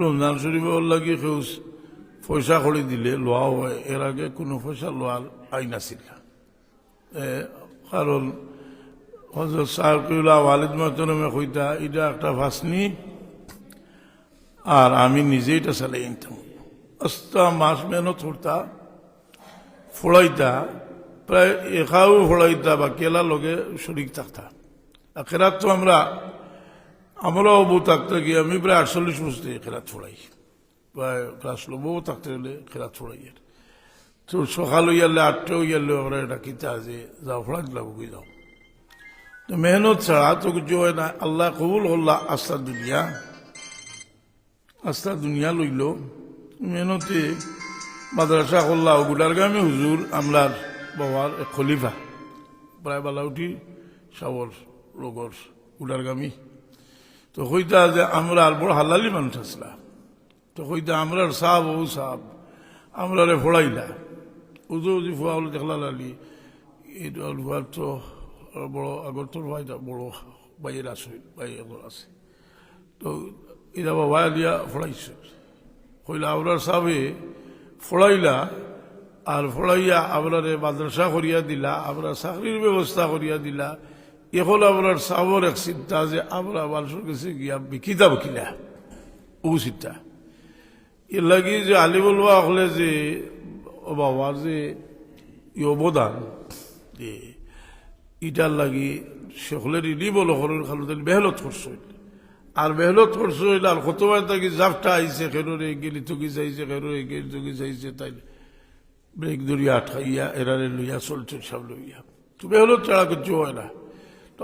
রমজান শরীফে ওর লাগি কেউ পয়সা করে দিলে লোয়া হয়। এর আগে কোনো পয়সা লোয়ার আইন আছিল এ, কারণ হজরত সাহেব কিউলা ওয়ালিদ মাতরমে কইতা এটা একটা ভাসনি আর আমি নিজেই এটা চালাই আনতাম। আস্তা মাস মেহনত করতা ফোড়াইতা প্রায় একাও ফোড়াইতা বা কেলা লগে শরিক থাকতা। আর তো আমরা আমরাও বউ থাকতে গিয়ে আমি প্রায় আটচল্লিশ বছর খেরাত ফোড়াই প্রায় ক্লাস বউ থাকতে গেলে খেলা ফোড়াই আর তো সকাল হইয়ালে, আটটা হইয়ালে আমরা এটা কিতা যে যাও দিলাম বুঝি যাও। তো মেহনত ছাড়া তো কিছু হয় না। আল্লাহ কবুল হল্লা আস্তা দুনিয়া। আস্তা দুনিয়া লইল। মেহনতে মাদ্রাসা করলা গুলারগামী হুজুর আমলার বাবার খলিফা। প্রায় বেলা উঠি, সাবর লগর গুলারগামী তো কইতা যে আমরা আর বড় হালালি মানুষ তো কইতা আমরার সাহ ও সাহ আমরারে ফোড়াইলা। উজু উজি ফুয়া হলে দেখলা লালি এইটো ফুয়ার তো বড় আগর তোর ভাইটা বড় বাইয়ের আছে বাই এগর আছে। তো এটা বাবা দিয়া ফোড়াইছে। কইলা আমরার সাবে ফোড়াইলা, আর ফোড়াইয়া আমরারে মাদ্রাসা করিয়া দিলা, আমরা চাকরির ব্যবস্থা করিয়া দিলা। এখন আপনার সাবর এক চিন্তা যে আমরা মানুষের কাছে গিয়া বিকিতা বকিলা ও চিন্তা এর লাগি যে আলিমুল হলে যে, ও বাবার যে অবদান ইটার লাগি সকলের ইলি বলো হরুর খালুদের মেহনত করছ আর মেহনত করছ আর কতবার তাকে জাপটা আইছে খেরোরে গেলি তুকি চাইছে খেরোরে গেলি তুকি চাইছে তাই ব্রেক দরিয়া আটকাইয়া, এরারে লইয়া চলছে সব লইয়া তো মেহনত ছাড়া কিছু হয় না।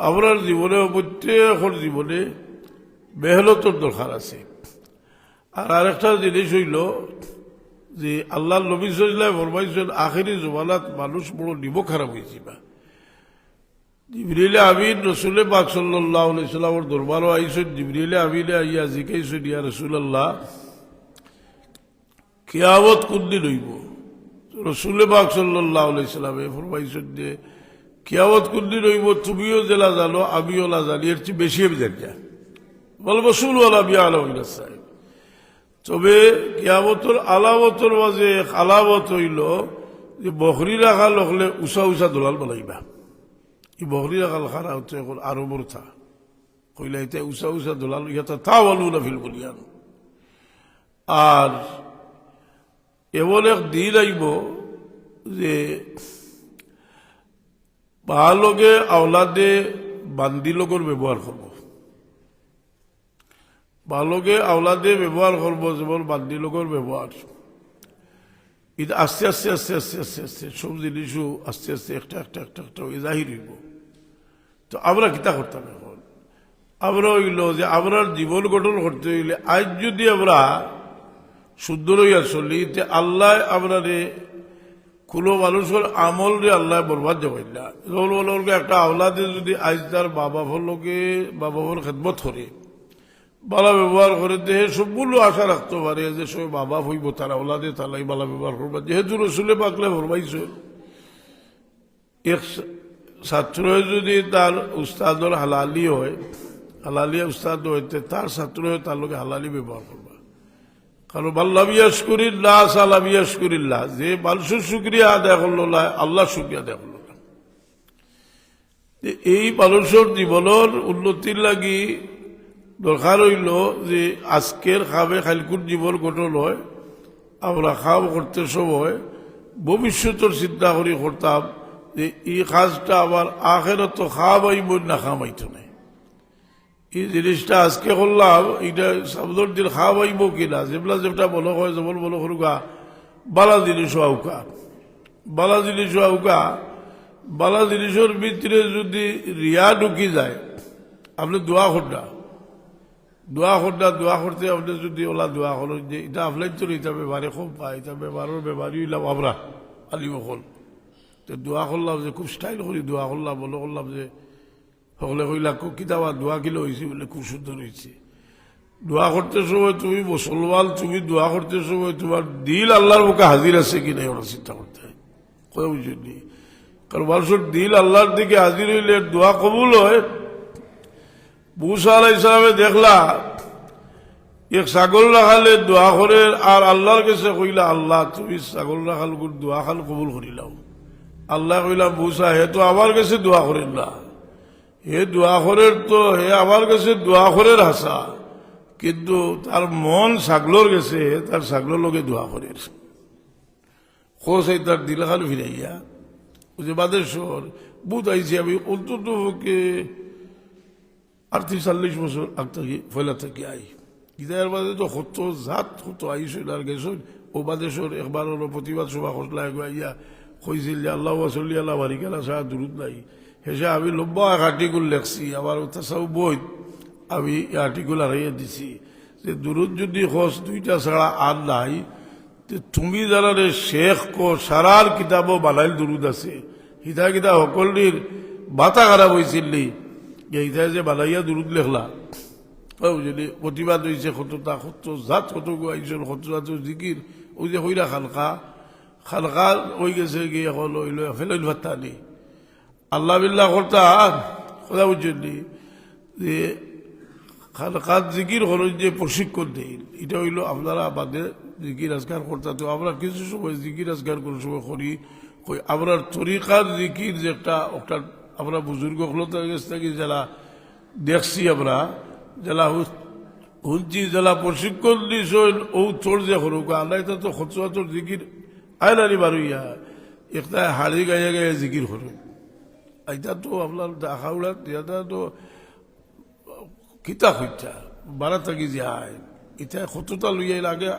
আপনার জীবনে প্রত্যেকের জীবনে মেহনতর দরকার আছে। আর আরেকটা জিনিস হইল যে আল্লাহ নবী সাল্লাহ ফরমাইছেন আখেরি জমানাত মানুষ বড় নিব খারাপ হয়েছে বা। জিবরিলে আমিন রসুলে পাক সাল্লাহ সাল্লামর দরবারও আইসেন জিবরিলে আমিনে আইয়া জিকাইছেন ইয়া রসুল্লাহ কিয়ামত কোনদিন হইব? রসুলে পাক সাল্লাহ সাল্লামে ফরমাইছেন যে কিয়ামত কোনদিন হইব তুমিও জেলা জানো, আমিও না জানি। এর চেয়ে বেশি আমি জানি না। বল রসুল আলামিয়া আলমিনা সাহেব তবে কিয়ামতর আলামতর মাঝে আলামত হইল যে বকরি রাখা লখলে উষা উষা দোলাল বলাইবা ই বকরি রাখা খারা হচ্ছে এখন আরও বর্থা কইলা এটা উষা উষা দোলাল ইহাতা তা বলু না ফিল বলিয়ান আর এমন এক দিন আইব যে বালকে আওলাদে বান্দি লগর ব্যবহার করব বালকে আওলাদে ব্যবহার করব যেমন বান্দি লগর ব্যবহার এটা আস্তে আস্তে আস্তে আস্তে আস্তে আস্তে সব জিনিসও আস্তে আস্তে, একটা একটা একটা একটা জাহির হইব। তো আমরা কিতা করতাম এখন আমরা হইল যে আমরা জীবন গঠন করতে হইলে আজ যদি আমরা শুদ্ধ রইয়া চলি তে আল্লাহ আমরা কোনো মানুষের আমল রে আল্লাহ বরবাদ যাবাই না যেমন বলকে একটা আওলাদে যদি আজ তার বাবা ফলকে বাবা ফল খেদমত করে, বালা ব্যবহার করে, দেহে সবগুলো আশা রাখতে পারে যে সব বাবা হইব, তার আওলাদে তালাই বালা ব্যবহার করবা। যেহেতু রসুলে পাকলে ফরমাইছে এক ছাত্র যদি তার উস্তাদর হালালি হয় হালালি উস্তাদ হইতে তার ছাত্র হয়ে তার লোকে হালালি ব্যবহার করবা। কারণ আল্লাহ বিয়াস করিল্লাহ সাল্লাহ বিয়াস যে মানুষের শুক্রিয়া আদায় করল না আল্লাহ শুক্রিয়া আদায় করল এই মানুষের জীবনের উন্নতির লাগি দরকার হইল যে আজকের খাবে খালকুর জীবন গঠন হয়, আমরা খাব করতে সময় ভবিষ্যতের চিন্তা করি করতাম যে এই কাজটা আমার আখেরত তো খাওয়াইব না খামাইতো নাই। এই জিনিসটা আজকে করলাম এটা সাবধান দিন খাওয়াইব কিনা? যেগুলা যেটা বলো হয় যেমন বলো করুকা বালা জিনিস আউকা বালা জিনিস আউকা বালা জিনিসের ভিতরে যদি রিয়া ঢুকি যায়, আপনি দোয়া খোড্ডা দোয়া খোড্ডা দোয়া করতে আপনি যদি ওলা দোয়া করো যে এটা আপনার তো এটা বেমারে খুব পায়, এটা বেমারের বেমারি হইলাম আমরা আলিম হল তো দোয়া করলাম যে, খুব স্টাইল করি দোয়া করলাম বলো করলাম যে সকলে কইলা কিতাবা দোয়া কিলো হয়েছে বলে খুব সুন্দর দোয়া করতে সময় তুমি মুসলমান, তুমি দোয়া করতে সময় তোমার দিল আল্লাহর মুখে হাজির আছে কি নাই ওরা চিন্তা করতে হয়। বুঝলি কারণ মানুষের দিল আল্লাহর দিকে হাজির হইলে দোয়া কবুল হয়। মুসা আলাই ইসলামে দেখলা, এক ছাগল রাখালে দোয়া করে আর আল্লাহর কাছে কইলা, আল্লাহ, তুমি ছাগল রাখাল দোয়া খান কবুল করিলাও আল্লাহ কইলা বুসা হে তো আমার কাছে দোয়া করেন না। হে দোয়া করের তো হে আমার কাছে দোয়া করের হাসা কিন্তু তার মন ছাগলর গেছে, তার ছাগলর লগে দোয়া করের খোঁজ এই তার দিল খাল ফিরাইয়া। যে বাদেশ্বর বুধ আইসি আমি অন্তত ওকে আটত্রিশ, চল্লিশ বছর আগ থেকে ফয়লা থেকে আই। ইদার বাদে তো হতো জাত হতো আইসল আর গেছল ও বাদেশ্বর একবার প্রতিবাদ সভা খসলা আইয়া কইছিল আল্লাহ ওয়াসল্লি আল্লাহ বারিকালা সাহা দূরত নাই। হেসে আমি লম্বা এক আর্টিকুল লেখছি আবার তাছাও বই আমি আর্টিকুল হারাইয়া দিছি। যে দূরত যদি খোঁজ দুইটা ছাড়া আর নাই তুমি যারা রে শেখ কো সারার কিতাবও বানাইল দুরুদ আছে। হিতা কিতা সকলির বাতা খারাপ হয়েছিলি যে হিতায় যে বানাইয়া দুরুদ লেখলা। যদি প্রতিবাদ হয়েছে কতটা কত জাত কত আইসল কত জিকির ওই যে হইরা খালকা খালকা ওই গেছে গিয়ে এখন ওইল ফেলাইল ভাত্তা নেই আল্লাহ বিল্লাহ করতা কথা বুঝলি যে খালকাত জিকির হলো যে প্রশিক্ষণ দেই। এটা হইল আপনারা বাদে জিকির আজকার করতে তো আমরা কিছু সময় জিকির আজকার কোন সময় করি। কই আমরা তরিকার জিকির যে একটা একটা আমরা বুজুর্গ হলো তার কাছ থেকে যারা দেখছি আমরা, যারা হুঁচি যারা প্রশিক্ষণ দিস ও তোর যে হরুক আল্লাহ তো খরচুয়াতর জিকির আয়নারি বারুইয়া। একটা হাড়ি গাইয়া গাইয়া জিকির হরুক এটা তো আপনার দেখা উড়াত এটা তো কিতা হইতা বারা থাকি যায় এটা কতটা লইয়াই লাগে,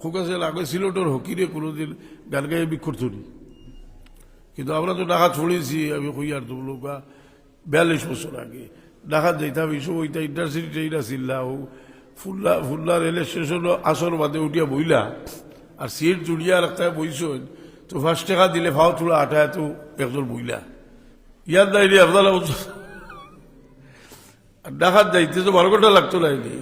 খুকাছে লাগে সিলেটর হকিরে কোনোদিন গান গায়ে বিক্ষর ধরি কিন্তু আমরা তো ডাকা ছড়িয়েছি আমি কইয়ার তো লোকা বিয়াল্লিশ বছর আগে। ডাকা যাইতাম এইসব ওইটা ইন্টারসিটি এইটা চিল্লা ও ফুল্লা ফুল্লা রেল স্টেশন আসর বাদে উঠিয়া বইলা আর সিট জুড়িয়া রাখতে বইছেন তো ফার্স্ট টাকা দিলে ভাও তুলা আটায় তো একজন বইলা ইয়ার দাঁড়িয়ে আপনারা ডাকাত যাইতে তো বারো ঘণ্টা লাগতো লাইনি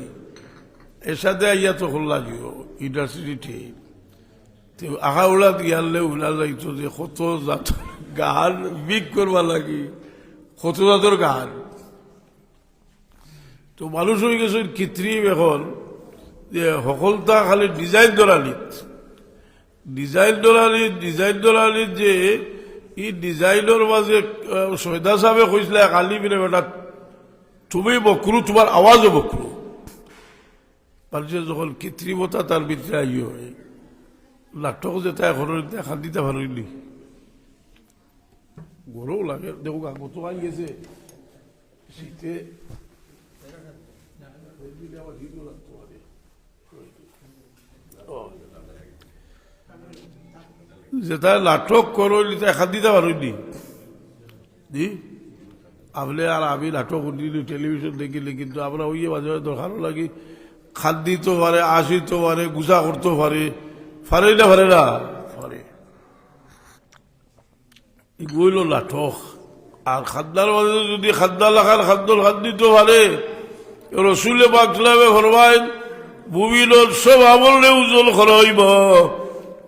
এর সাথে আইয়া তো হল লাগিও ইউনিভার্সিটি তো। আহা উড়াত গিয়ালে উলা লাগতো যে কত জাত গান বিক করবা লাগি, কত জাতর গান। তো মানুষ হয়ে গেছে কৃত্রিম এখন, যে সকলটা খালি ডিজাইন দরালিত ডিজাইন দরালিত ডিজাইন দরালিত যে ই ডিজাইনের মাঝে সৈদা সাহেবে কৈছিলে কালি পিনে বেটা তুমি বকরু তোমার আওয়াজও বকরু মানুষের যখন কৃত্রিমতা তার ভিতরে হয়। নাটক যে তাই এখন দেখা দিতে পারিনি গরম লাগে দেখো গত আই গেছে শীতে যেটা নাটক করো দেখা দিতে পারিনি জি? আপনি আর আমি নাটক শুনিলি টেলিভিশন দেখিলি কিন্তু আমরা ওই মাঝে মাঝে দরকারও লাগি খাদ দিতে পারে আসিতে পারে গুছা করতে পারে পারে না পারে না? পারে। এগুলো নাটক। আর খাদ্দার মাঝে যদি খাদ্দা লাখার খাদ্য খাদ দিতে পারে। রসুলে বাকলামে ফরমাইন বুবিল সব আমলে উজ্জ্বল খরইব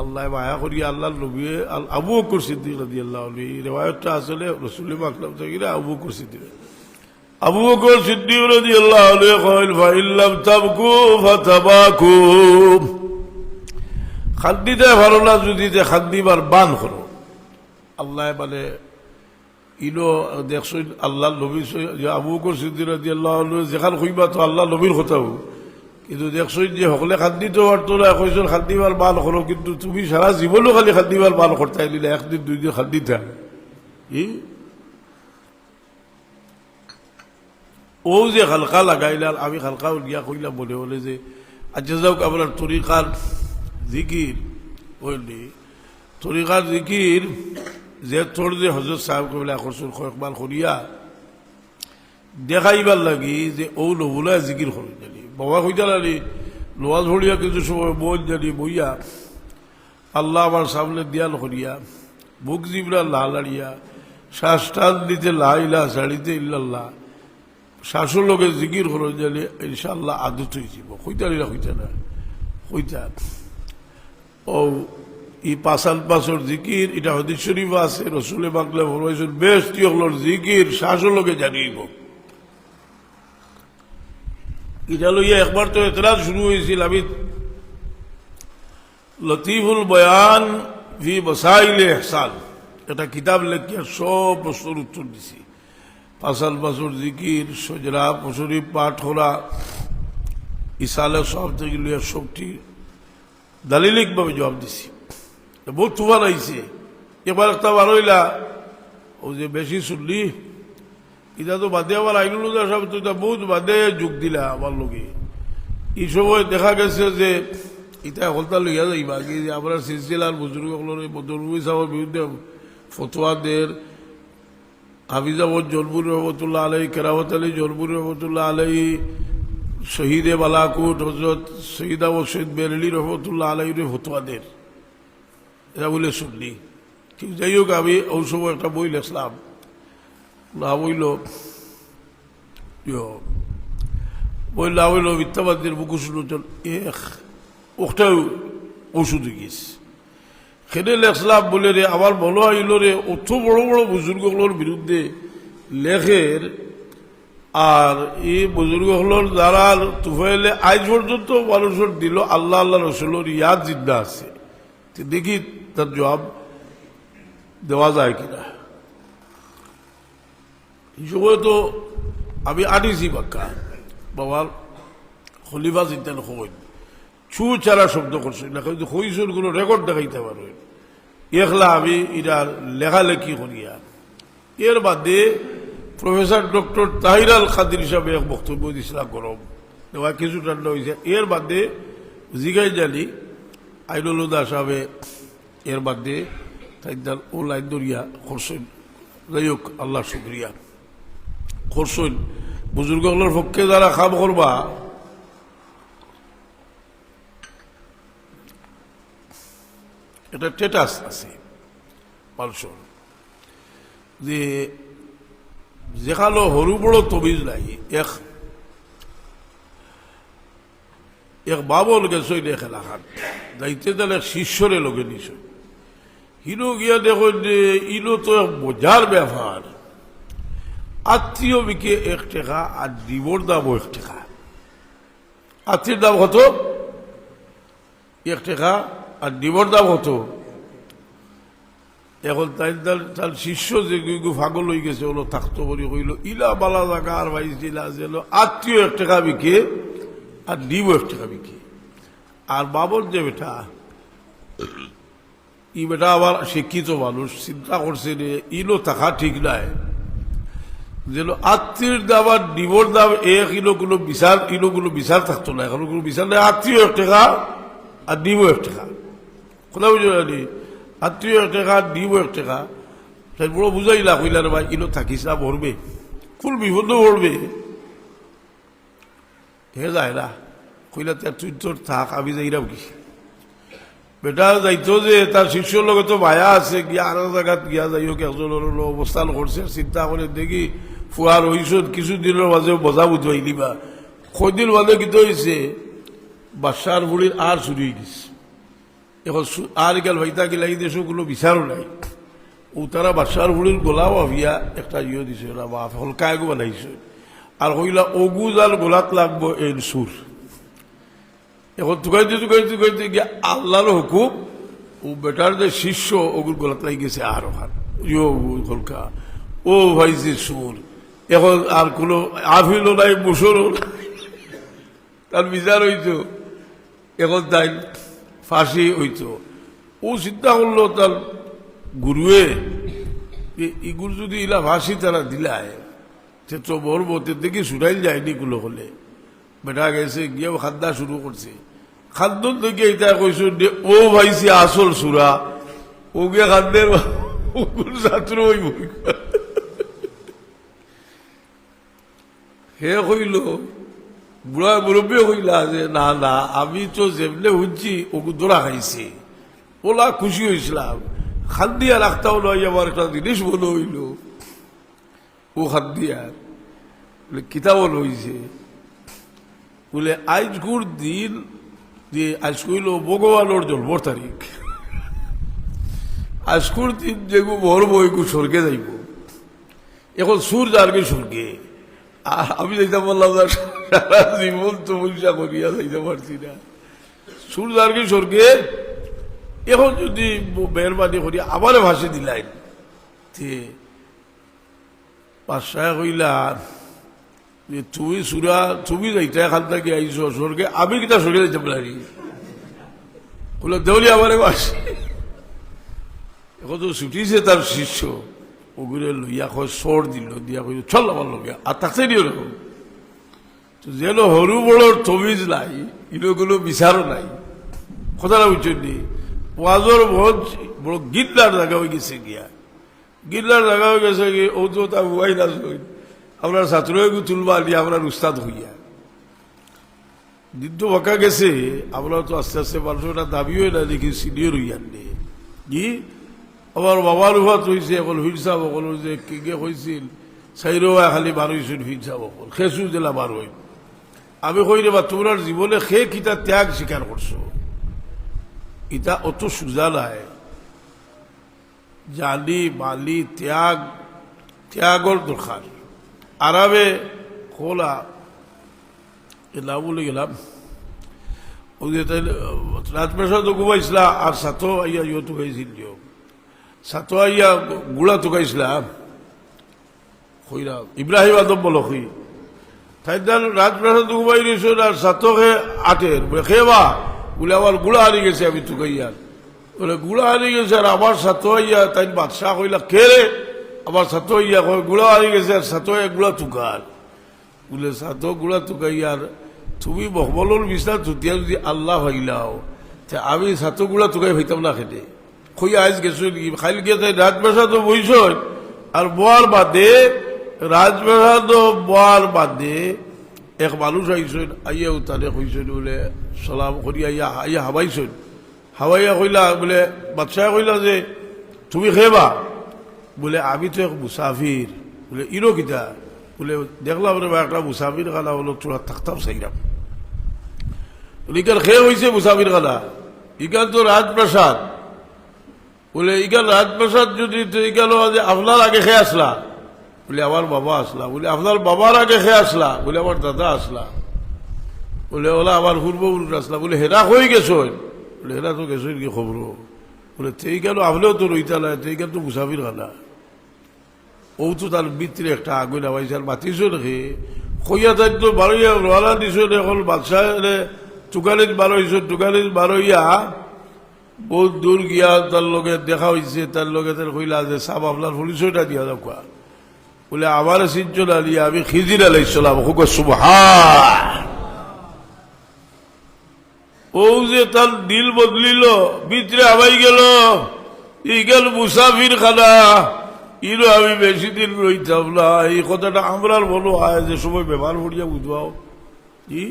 আল্লাহ মায়া করি, আল্লাহ নবী আবু বকর সিদ্দিক রাদি আল্লাহ এই রেওয়ায়তটা আসলে রসুল মাকলাম থেকে আবু বকর সিদ্দিক। আবু বকর সিদ্দিক রাদি আল্লাহ কইল ফাইল্লাম তাবকু ফাতাবাকু। খাদ্দিতে ভালো না, যদি খাদ্দিবার বান করো। আল্লাহ মানে ইনো দেখছই আল্লাহ নবী আবু বকর সিদ্দিক রাদি আল্লাহ যেখান কইবা তো আল্লাহ নবীর কথাও কিন্তু দেখছই যে সকলে খাদ্যিত পারতো না কইসন খাদ্যিবার বাল করো, কিন্তু তুমি সারা জীবনও খালি খাদ্যিবার বাল করতে দিলে একদিন দুই দিন খাদ্যিতা ই ও যে হালকা লাগাইলাম আমি হালকা গিয়া কইলাম মনে হলে যে আচ্ছা যাওক আপনার তরিকার জিকির বুঝলি তরিকার জিকির যে তোর যে হজরত সাহেব কবিলা করছুন কয়েকবার করিয়া দেখাইবার লাগি যে ও নবুলা জিকির করি বাবা কইতা লাগি লোয়াজ ভরিয়া কিছু সময় বোঝ জানি বইয়া। আল্লাহ আমার সামনে দিয়াল করিয়া, বুক জিবরা লালাড়িয়া শ্বাস টান দিতে লাইলা শাড়িতে ইল্লাল্লাহ। শাশুর লোকে জিকির করো জানি ইনশাল্লাহ আদত হয়ে যাব। হইতারি না হইতা না? হইতা ও, ই পাশাল পাশর জিকির, এটা হদিস শরীফ আছে রসুলে বাংলা বেশ হলোর জিকির, শাশুর লোকে জানিব। এটা লইয়া একবার তো এতরাজ শুরু হয়েছিল, আমি লতিফুল বয়ান ফি বসাইলে এহসান এটা কিতাব লেখিয়া সব প্রশ্নের উত্তর দিছি। পাশাল পাশর জিকির, সজরা পশরি পাঠ করা, ইসালে সব থেকে লইয়া সবটি দালিলিকভাবে জবাব দিছি। বহুত তুফান আইছে। এবার একটা বার হইলা, ও যে বেশি শুনলি? এটা তো বাদে আবার আইনুল সব, তো এটা বহুত বাদে যোগ দিলা আমার লোকে এই সময় দেখা গেছে যে ইটা হলতা লইয়া যাইবা কি যে আমরা সিলসিলার বুজুর্গগুলোর বদরুবি সাহেবের বিরুদ্ধে ফতোয়াদের হাফিজাবদ জলপুর রহমতুল্লাহ আলাই কেরামত আলী জলপুর রহমতুল্লাহ আলাই শহীদে বালাকুট হজরত শহীদ আবু শহীদ বেরলি রহমতুল্লাহ আলাইরে ফতোয়াদের এরা বলে শুনলি ঠিক যাই হোক, আমি ওই সময় একটা বই লেখলাম। বই না বইল মিথ্যাবাদীর এক ওটাও ওষুধ গিয়েছ সেনে লেখলাম বলে রে আমার মনে হইল রে অত বড় বড় বুজুর্গগুলোর বিরুদ্ধে লেখের, আর এই বুজুর্গগুলোর দ্বারা তুফাইলে আজ পর্যন্ত মানুষের দিল আল্লাহ আল্লাহ রসুলোর ইয়াদ জিন্দা আছে। দেখি তার জবাব দেওয়া যায় কিনা। সময় তো আমি আনিছি বাক্কা বাবার খলিফা চিন্তা নকই ছু চারা শব্দ করছে না কিন্তু হইসুর কোনো রেকর্ড দেখাইতে পারো একলা আমি এটা লেখালেখি করিয়া এর বাদে প্রফেসর ডক্টর তাহির আল খাদির হিসাবে এক বক্তব্য দিছিলাম গরম দেওয়া কিছু ঠান্ডা হয়েছে এর বাদে, জিগাই জানি আইনুলুদা সাহেবে এর বাদে তাইদার ও লাইন দরিয়া খরসইন যাই হোক আল্লাহ শুক্রিয়া খরসইন বুজুর্গগুলোর পক্ষে যারা খাম করবা, এটা টেটাস আছে, পালসর। যে যেখানো সৰু বড় তবিজ নাই, এক এক বাবল গেছই দেখে লাখান যাইতে তাহলে শিষ্যরে লগে নিছ হিনো গিয়া দেখো যে ইনো তো এক বোঝার ব্যাপার আত্মীয় বিকে এক টাকা আর ডিবর দাম এক টাকা আত্মীয় দাম কত? এক টাকা আর ডিবর দাম কত? এখন তাই তার শিষ্য যে ফাগল হয়ে গেছে ওলো থাকতো করি কইল, ইলা বালা জাগা আর ভাই ইলা যে আত্মীয় এক টাকা বিকে, আর ডিব এক টাকা বিকে। আর বাবর যে বেটা, ই বেটা আবার শিক্ষিত মানুষ, চিন্তা করছে রে ইলো থাকা ঠিক নাই। যেন আত্মীয় দাম আর ডিবর দাম এক ইলো কোনো বিচার ইলো কোনো বিচার থাকতো না এখন কোনো বিচার নাই। আত্মীয় এক টাকা আর ডিব এক টাকা কোথাও বুঝলি আত্মীয় এক টাকা দিব এক টাকা তাই বড় বুঝাইলা কইলার ভাই ইনো থাকিস না ভরবে কোন বিপদ ভরবে হে যায় না কইলা তার তুই তোর থাক, আমি যাইরাম কি? বেটা যাইতো যে তার শিষ্যর লগে তো মায়া আছে, গিয়া আরও জায়গাত গিয়া যাই হোক একজনের অবস্থান করছে চিন্তা করে দেখি ফুয়ার হইস কিছুদিনের মাঝে বজা বুঝবাই দিবা কয়দিন মাঝে কিন্তু হয়েছে বাসার বুড়ির আর চুরি গেছে এখন আর গেল ভাইতা গেলে এই দেশও কোনো বিচারও নাই। ও তারা বাচ্চার বুড়ির গোলাও আভিয়া, একটা ইয়ে দিছে ওরা বা হলকায়গো বানাইছে। আর হইলা অগু জাল গোলাত লাগবো এই সুর এখন তুকাইতে তুকাইতে তুকাইতে গিয়ে আল্লাহর হুকুম, ও বেটার যে শিষ্য ওগুর গোলাত লাগি গেছে আর ওখান ইয়ো হলকা। ও ভাইছে সুর এখন আর কোনো আফিলও নাই মুসরও তার বিচার হইতো। এখন তাই ফাঁসি হইত। ও চিন্তা করল তার গুরুয়ে ইগুর যদি ইলা ফাঁসি তারা দিলায়, সে তো বলব, তে দেখি শুনাইল যায়নি গুলো হলে। বেটা গেছে, গিয়েও খাদ্যা শুরু করছে। খাদ্য থেকে এটা কইছো ও ভাইছি আসল সুরা ও গিয়ে খাদ্যের ছাত্র ওই হে কইল বুড়া মুরব্বী হইলা যে, না না, আমি তো যেমনে হুঁজি ওকে দোড়া খাইছি। ওলা খুশি হয়েছিলাম খান দিয়া রাখতাও নয় আমার একটা জিনিস মনে হইল। ও খান দিয়ার বলে কিতাবল হয়েছে বলে আজকুর দিন যে আজ কইল ভগবানের জন্মর তারিখ। আজকুর দিন যেগু মরবো এগু স্বর্গে যাইব। এখন সুর যারগে স্বর্গে? আমি যাইতে বললাম না সারা জীবন তো পয়সা করিয়া যাইতে পারছি না। সুর যারগে স্বর্গে, এখন যদি মেহরবানি করি আমারে ভাসে দিলাই তে পাঁচশায় কইলা, যে তুমি সুরা, তুমি যাইতে এখান থেকে আইছো স্বর্গে, আমি কিতা স্বর্গে যাইতে পারি? বলে দেউলি আমারে এখন তো ছুটিছে তার শিষ্য। ওগুলো লইয়া কয় সর দিল, দিয়া কই চল আমার লগে। আর তাতে দিও না তো যেন সৰু বড়ৰ তমিজ নাই ইনোগুলো বিচারও নাই। কথাটা বুঝছেন নি? ওয়াজর বহুত বড় গিল্লার জায়গা হয়ে গেছে গিয়া। গিল্লার জায়গা হয়ে গেছে কি ও তো তা হুয়াই না আপনার ছাত্রগু তুলবা দিয়ে আপনার উস্তাদ হইয়া। দিন বাঁকা গেছে আমরা তো আস্তে আস্তে মানুষটা দাবিও না দেখি সিনিয়র হইয়ান নে। কি আমার বাবার উহাত হয়েছে অকল হিরসা অকল যে কিগে হয়েছিল চাইরোয়া খালি বার হয়েছিল হিরসা অকল খেসু জেলা বার হই আমি কই রে বা তোমার জীবনে সে কিতা ত্যাগ স্বীকার করছ? ইটা অত সোজা নাই। জালি মালি, ত্যাগ ত্যাগর দরকার আরামে খোলা, এ না বলে গেলাম। তাই রাজপ্রাসাদ ঘুমাইছিলা আর সাতো আইয়া ইয়ে তো গাইছিল সাতো আইয়া গুড়া তো গাইছিলাম কইরা ইব্রাহিম আদম বলো কই তাই রাজপ্রাসাদ ঘুমাই রয়েছে আর সাতকে আটের। খেবা বলে, আমার গুড়া হারিয়ে গেছে, আমি তো গাইয়ার বলে, গুড়া হারিয়ে গেছে, আর আমার সাতো আইয়া তাই বাদশাহ কইলা, কে রে? আমার সাতো আইয়া কয়, গুড়া হারিয়ে গেছে, আর সাতো গুড়া তুকার বলে সাতো গুড়া তুকাইয়ার তুমি মহমলর বিছনা যদি আল্লাহ হইলাও, তে আমি সাতো গুড়া তুকাই হইতাম না খেতে। কই আজ গেছো নাকি খাইল গিয়ে তাই রাজপ্রাসাদ বইছ আর বোয়ার বাদে রাজপ্রাসাদ বোয়ার বাদে এক মানুষ আইসন আইয়া তারে কইসন বলে, সালাম করি, আইয়া আইয়া হাবাইছন হাওয়াইয়া কইলা, বলে, বাদশাহ কইলা যে, তুমি খেবা? বলে, আমি তো এক মুসাফির। বলে, ইরো কিতা? বলে দেখলাম রে একটা মুসাফির খানা হলো তোরা থাকতাম সাইরাম। ইকার খেয়ে হয়েছে মুসাফির খানা। ইকান তো রাজপ্রাসাদ। বলে ইকান রাজপ্রাসাদ যদি ইকান যে আপনার আগে খেয়ে আসলা। বলে, আমার বাবা আসলা। বলে, আপনার বাবার আগে খেয়ে আসলা? বলে, আমার দাদা আসলা। বলে, ওলা আমার পূর্বপুরুষ আসলা। বলে, হেরা হয়ে গেছো বলে, হেরা তো গেছো কি খবর? বলে, তেই কেন আপনিও তো রইতা না তেই কেন তো মুসাফির খানা ও তো তার ভিতরে একটা আগুন আবাইছে, আর মাতিছ নাকি? কইয়া তাই তো বারোইয়া রোয়ালা দিছ এখন বাদশাহ টুকালিত বারোইছ টুকালিত বারোইয়া বহুত দূর গিয়া তার লগে দেখা হয়েছে তার লগে তার কইলা যে সাপ আপনার পরিচয়টা দিয়া কোয়া বলে আমার সিজন আলী, আমি খিজির আলাইসালাম হুক সুবহা ও যে তার দিল বদলিল ভিতরে আবাই গেল, ই গেল মুসাফির খানা ইনো আমি বেশি দিন রইতাম না, এই কথাটা আমরার বলো হয় যে, সময় ব্যবহার করিয়া বুঝবাও কি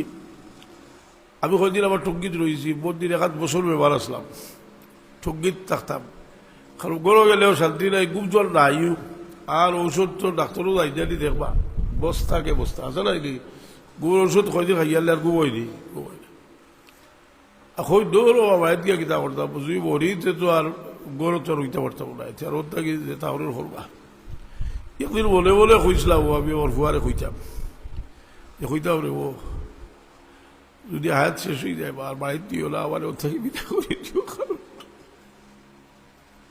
আমি কয়দিন আমার টঙ্গিত রয়েছি মন্দির এক বছর ব্যবহার আসলাম টঙ্গিত থাকতাম। কারণ গরো গেলেও শান্তি নাই খুব জল নাইও। আর ঔষধ তো ডাক্তারও যাই জানি দেখবা। বস্তাকে বস্তা, আছে না কি গুড় ওষুধ কয়দিন খাইয়ালে আর গুবই দি গুবই এখন দৌড়ো বাইর গিয়া কিতা করতাম বুঝি বড়িতে তো আর গরু তো আর হইতে পারতাম না এতিয়া রোদ থাকি যে তাহলে করবা একদিন বলে বলে ও আমি আমার ফুয়ারে কইতাম যে কইতাম রে ও যদি হায়াত শেষ হয়ে যায় আর বাড়িতে দিও না আমার ওর থেকে বিদা করে দিও।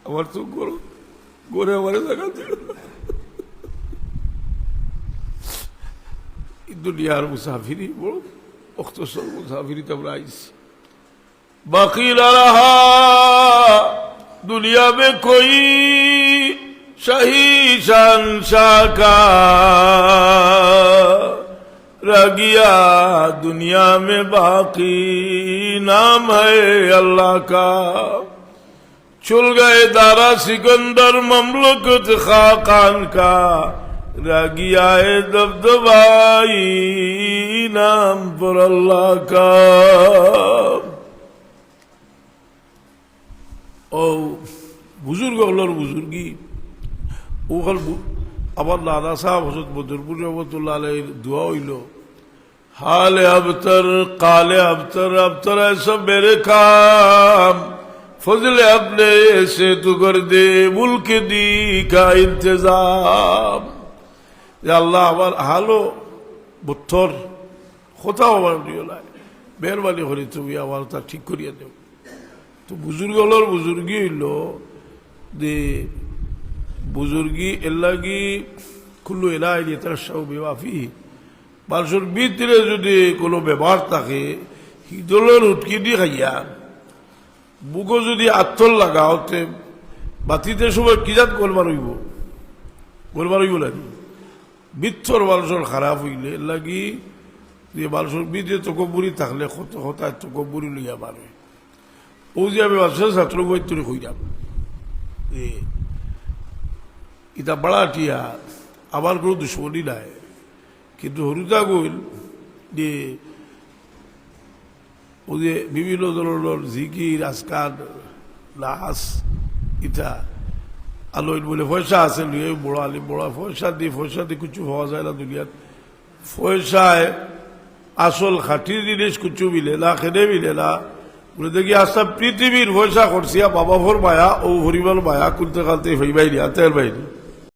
আমার তো গরু গরে আমার দেখা দিল দুনিয়ার মুসাফিরি বড় অক্তসর মুসাফিরিতে আমরা আইছি बाकी न रहा दुनिया में कोई सही शहनशाह का रह गया दुनिया में बाकी नाम है अल्लाह का চুলগায়ে দারা সিকন্দর মমলুকত খা খান কা, রাগিয়ায় দবদবাই নাম পর আল্লাহ কা। ও, বুজুর্গ হলর বুজুর্গি। ও হল আবার দাদা সাহেব হজরত বদরপুর রহমতুল্লাহ আলহীর দোয়া হইল, হালে আবতর, কালে আবতর আবতর, এসব মেরে খাম। फजल अपने से तू कर दे मुल्क दी का इंतजाम যে আল্লাহ আমার হালো বুত্থর কোথাও আমার প্রিয় নাই মেহরবানি করি তুমি আমার তা ঠিক করিয়া দেও তো বুজুর্গ হলোর বুজুর্গি হইল যে বুজুর্গি এল্লাগি খুল্লু এলাই দিয়ে তার সব বেওয়াফি মানুষের ভিতরে যদি কোনো ব্যবহার থাকে হিদলের উটকি দিয়ে খাইয়া বুকো যদি আত্মল লাগাও, তে বাতিতে সময় কি জাত করবার হইব? করবার হইব লাগে বিত্তর মানুষের খারাপ হইলে লাগি যে মানুষের বিদে তকবুরি থাকলে কত হতায় তকবুরি লইয়া মারে। ও যে আমি মানুষের ছাত্র বই তুলে হইলাম এ ইটা বড়া টিয়া, আমার কোনো দুশ্মনী নাই। কিন্তু হরুদা গইল যে ও যে বিভিন্ন ধরনের জিকির, আজকার, নাচ ইটা আলোইন বলে পয়সা আছে লিয়ে বড় আলি বড় পয়সা দিয়ে পয়সা দিয়ে কিছু হওয়া যায় না দুনিয়াত পয়সায় আসল খাঁটি জিনিস কিছু মিলে না খেলে মিলে না। বলে, দেখি আস্তা পৃথিবীর পয়সা করছিয়া বাবা ভোর মায়া, ও হরিমাল মায়া কুলতে কালতে হইবাই নি আতের বাইনি